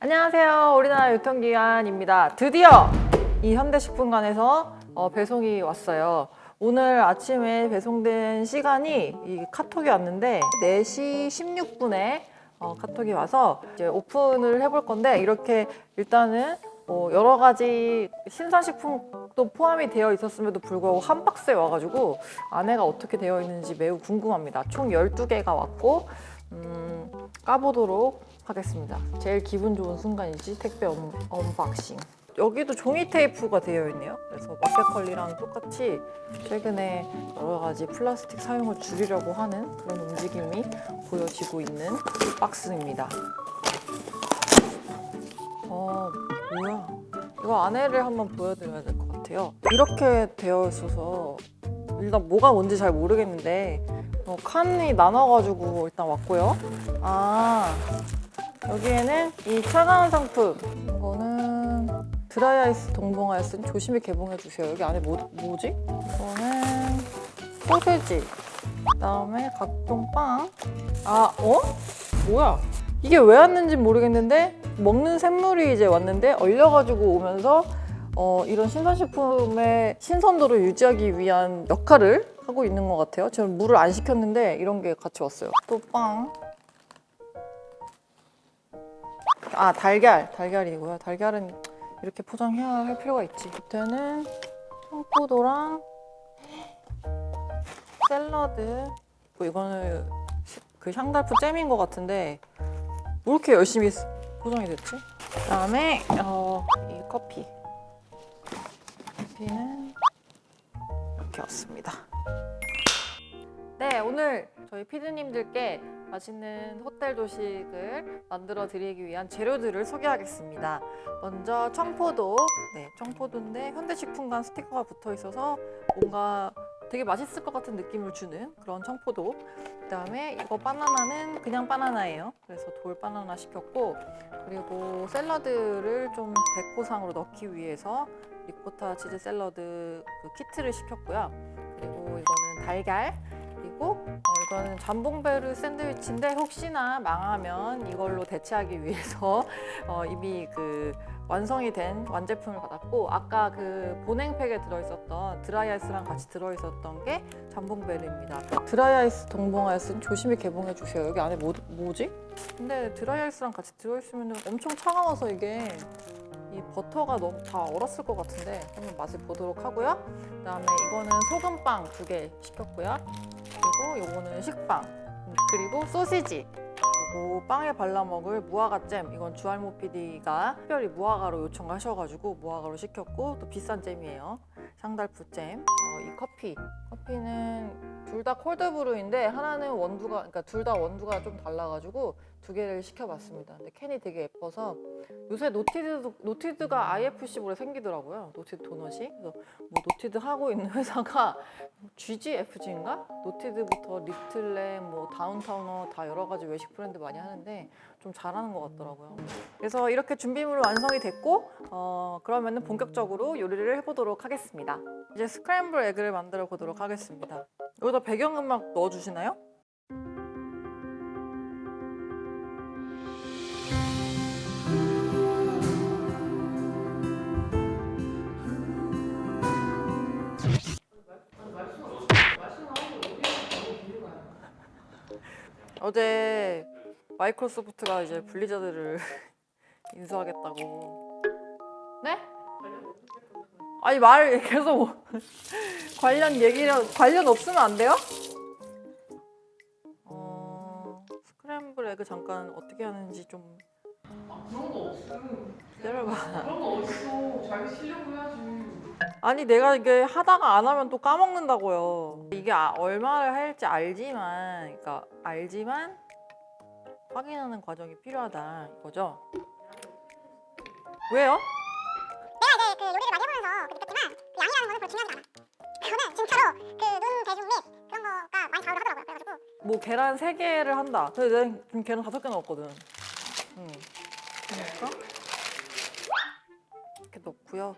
안녕하세요. 우리나라 유통기한입니다. 드디어 이 현대식품관에서 어, 배송이 왔어요. 오늘 아침에 배송된 시간이 이 카톡이 왔는데 4시 16분에 어, 카톡이 와서 이제 오픈을 해볼 건데 이렇게 일단은 어, 여러 가지 신선식품도 포함이 되어 있었음에도 불구하고 한 박스에 와가지고 안에가 어떻게 되어 있는지 매우 궁금합니다. 총 12개가 왔고 음, 까보도록 하겠습니다. 제일 기분 좋은 순간이지 택배 언, 언박싱. 여기도 종이 테이프가 되어 있네요. 그래서 마켓컬리랑 똑같이 최근에 여러 가지 플라스틱 사용을 줄이려고 하는 그런 움직임이 보여지고 있는 박스입니다. 어, 뭐야? 이거 안에를 한번 보여드려야 될 것 같아요. 이렇게 되어 있어서 일단 뭐가 뭔지 잘 모르겠는데 어, 칸이 나눠가지고 일단 왔고요. 아 여기에는 이 차가운 상품 이거는 드라이아이스 쓴 조심히 개봉해 주세요. 여기 안에 뭐, 뭐지? 이거는 소세지 그다음에 각종 빵. 아 어? 뭐야? 이게 왜 왔는지 모르겠는데 먹는 샘물이 이제 왔는데 얼려가지고 오면서 어, 이런 신선식품의 신선도를 유지하기 위한 역할을 하고 있는 것 같아요. 저는 물을 안 식혔는데 이런 게 같이 왔어요. 또 빵. 아 달걀, 달걀이고요. 달걀은 이렇게 포장해야 할 필요가 있지. 밑에는 청포도랑 샐러드. 뭐 이거는 시- 그 향달프 잼인 것 같은데 뭐 이렇게 열심히 포장이 됐지? 그다음에 어, 이 커피. 커피는 이렇게 왔습니다. 네, 오늘 저희 피디님들께 맛있는 호텔 도식을 만들어 드리기 위한 재료들을 소개하겠습니다. 먼저 청포도, 네, 청포도인데 현대식품관 스티커가 붙어 있어서 뭔가 되게 맛있을 것 같은 느낌을 주는 그런 청포도. 그다음에 이거 바나나는 그냥 바나나예요. 그래서 돌 바나나 시켰고 그리고 샐러드를 좀 데코상으로 넣기 위해서 리코타 치즈 샐러드 그 키트를 시켰고요. 그리고 이거는 달걀 그리고 어, 이거는 잠봉베르 샌드위치인데 혹시나 망하면 이걸로 대체하기 위해서 어, 이미 그 완성이 된 완제품을 받았고 아까 그 보냉팩에 들어있었던 드라이아이스랑 같이 들어있었던 게 잠봉베르입니다. 드라이아이스 동봉아이스는 조심히 개봉해 주세요. 여기 안에 뭐, 뭐지? 근데 드라이아이스랑 같이 들어있으면 엄청 차가워서 이게 이 버터가 너무 다 얼었을 것 같은데 한번 맛을 보도록 하고요. 그다음에 이거는 소금빵 두 개 시켰고요. 그리고 요거는 식빵 음, 그리고 소시지 그리고 빵에 발라 먹을 무화과 잼. 이건 주할모 PD가 특별히 무화과로 요청하셔가지고 무화과로 시켰고 또 비싼 잼이에요 샹달프 잼 어, 이 커피 커피는 둘 다 콜드브루인데 하나는 원두가 그러니까 둘 다 원두가 좀 달라가지고 두 개를 시켜봤습니다 근데 캔이 되게 예뻐서 요새 노티드 노티드가 IFC로 생기더라고요 노티드 도넛이 그래서 뭐 노티드 하고 있는 회사가 GGFG인가? 노티드부터 리틀레, 뭐 다운타우너 다 여러 가지 외식 브랜드 많이 하는데 좀 잘하는 것 같더라고요. 그래서 이렇게 준비물 완성이 됐고 어, 그러면은 본격적으로 요리를 해보도록 하겠습니다. 이제 스크램블 에그를 만들어 보도록 하겠습니다. 여기다 배경음악 넣어주시나요? 어제 마이크로소프트가 이제 블리자드를 인수하겠다고. 네? 아니 말 계속 관련 얘기를 관련 없으면 안 돼요? 어 스크램블 에그 잠깐 어떻게 하는지 좀 그런 거 없음. 기다려봐. 그런 거 어딨어. 자기 실력으로 해야지. 아니 내가 이게 하다가 안 하면 또 까먹는다고요. 이게 아- 얼마를 할지 알지만, 그러니까 알지만 확인하는 과정이 필요하다 이거죠. 왜요? 양이라는 거는 별로 중요하지 않아. 그거는 진짜로 그눈 배중 및 그런 거가 많이 작용을 하더라고요. 그래가지고 뭐 계란 세 개를 한다. 근데 내가 지금 계란 다섯 개 넣었거든. 응. 그러니까 이렇게 넣고요.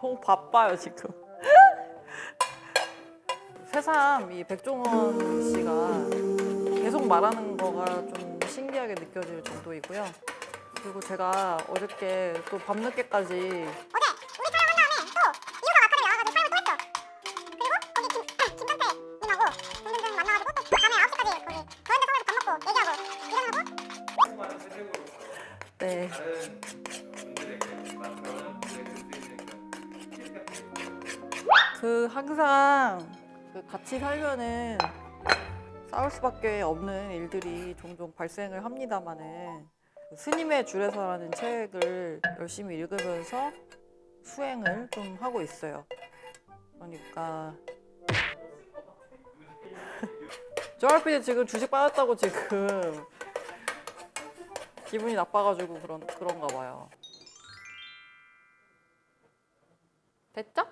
너무 바빠요 지금. 새삼 이 백종원 씨가 계속 말하는 거가 좀 신기하게 느껴질 정도이고요. 그리고 제가 어저께 또 밤늦게까지 어제 우리 촬영한 다음에 또 이유가 마카를 나와가지고 촬영을 또 했어. 그리고 거기 김, 김선태 님하고 등등등 만나가지고 또 밤에 9시까지 거기 더현대 서울에서 밥 먹고 얘기하고 일어나고 네. 그 항상 그 같이 살면은 싸울 수밖에 없는 일들이 종종 발생을 합니다만은 그 스님의 줄에서라는 책을 열심히 읽으면서 수행을 좀 하고 있어요. 그러니까 조알피디 지금 주식 빠졌다고 지금 기분이 나빠가지고 그런 그런가 봐요. 됐죠?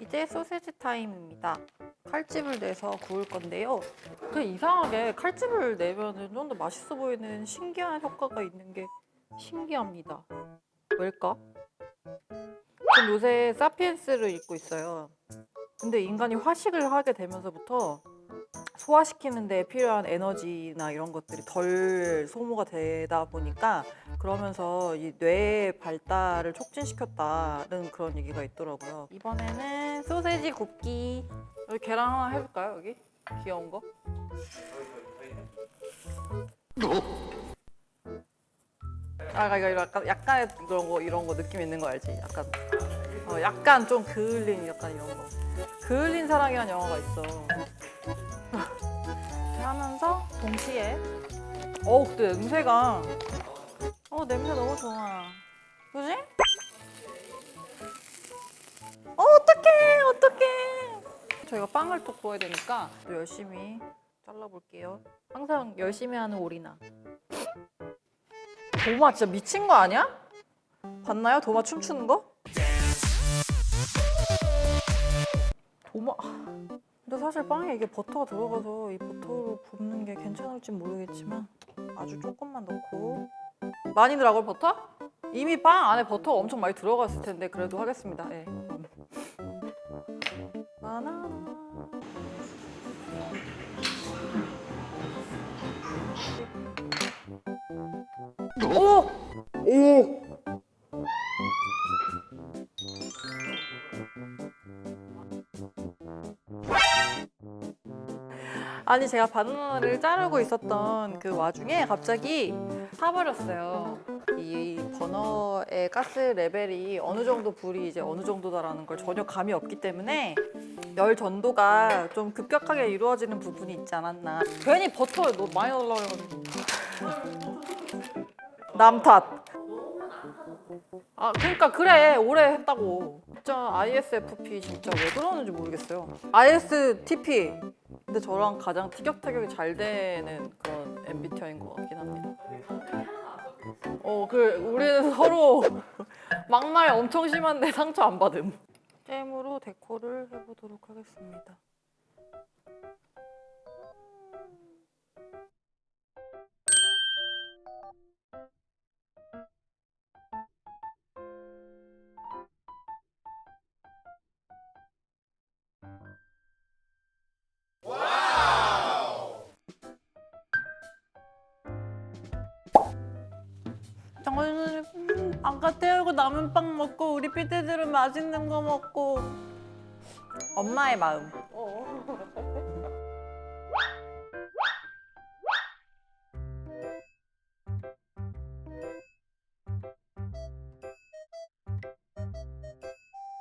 이제 소세지 타임입니다. 칼집을 내서 구울 건데요. 그 이상하게 칼집을 내면은 좀 더 맛있어 보이는 신기한 효과가 있는 게 신기합니다. 왜일까? 전 요새 사피엔스를 읽고 있어요. 근데 인간이 화식을 하게 되면서부터 소화시키는 데 필요한 에너지나 이런 것들이 덜 소모가 되다 보니까 그러면서 이 뇌의 발달을 촉진시켰다는 그런 얘기가 있더라고요. 이번에는 소세지 굽기. 여기 계란 하나 해볼까요? 여기 귀여운 거. 아, 이거 약간 약간의 이런 거 이런 거 느낌 있는 거 알지? 약간 어, 약간 좀 그을린 약간 이런 거. 그을린 사랑이라는 영화가 있어. 이렇게 하면서 동시에 어 근데 냄새가 어 냄새 너무 좋아 빵을 또 구워야 되니까 또 열심히 잘라볼게요 항상 열심히 하는 오리나 도마 진짜 미친 거 아니야? 봤나요? 도마 춤추는 거? 도마 근데 사실 빵에 이게 버터가 들어가서 이 버터로 굽는 게 괜찮을지 모르겠지만 아주 조금만 넣고 많이 들어가요 버터? 이미 빵 안에 버터가 엄청 많이 들어갔을 텐데 그래도 하겠습니다. 예. 바나나. 오! 오! 아니 제가 바나나를 자르고 있었던 그 와중에 갑자기 타버렸어요. 이 버너의 가스 레벨이 어느 정도 불이 이제 어느 정도다라는 걸 전혀 감이 없기 때문에 열 전도가 좀 급격하게 이루어지는 부분이 있지 않았나. 괜히 버터를 너무 많이 해가지고. 남 탓. 아 그러니까 그래 오래 했다고. 진짜 ISFP 진짜 왜 그러는지 모르겠어요. ISTP 근데 저랑 가장 티격태격이 잘 되는 그런 MBTI인 것 같긴 합니다. 어, 그 우리는 서로 막말 엄청 심한데 상처 안 받음. 잼으로 데코를 해보도록 하겠습니다. 정원은 음, 아까 태우고 남은 빵 먹고 우리 삐때들은 맛있는 거 먹고 엄마의 마음. 어.